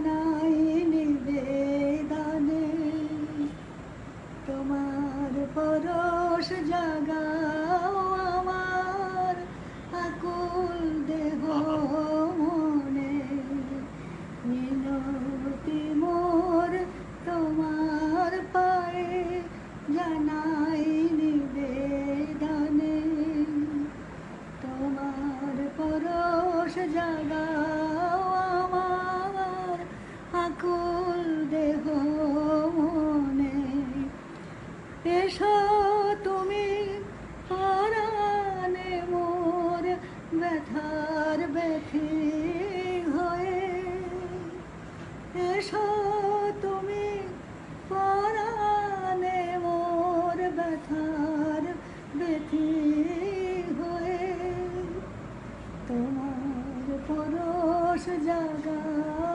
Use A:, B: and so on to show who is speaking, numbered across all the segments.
A: জানাই নিবেদনে তোমার পরশ জাগাও আমার আকুল দেহ মনে। মিনতি মোর তোমার পায়ে জানাই নিবেদনে তোমার পরশ জাগাও আকুল দেহ মনে। এসো তুমি পরাণে মোর ব্যথার ব্যথি হয়ে। এসো তুমি পরাণে মোর ব্যথার ব্যথি হয়ে। তোমার পরশ জাগাও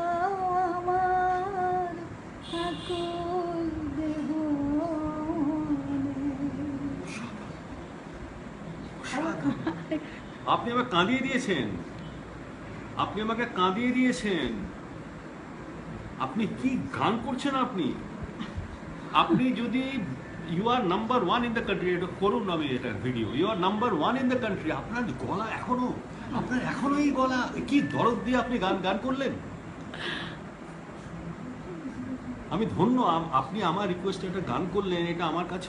B: আপনি আমাকে কাঁদিয়ে দিয়েছেন। আপনি আমাকে কাঁদিয়ে দিয়েছেন। আপনি কি গান করছেন আপনি? আপনি যদি you are number one in the country এটা করুন আমি এটা video you are number one in the country আপনার গলা এখনও, আপনার এখনও এই গলা। কি দরদ দিয়ে আপনি গান গান করলেন? আমি ধন্য আপনি আমার রিকোয়েস্টে একটা গান করলেন, এটা আমার কাছে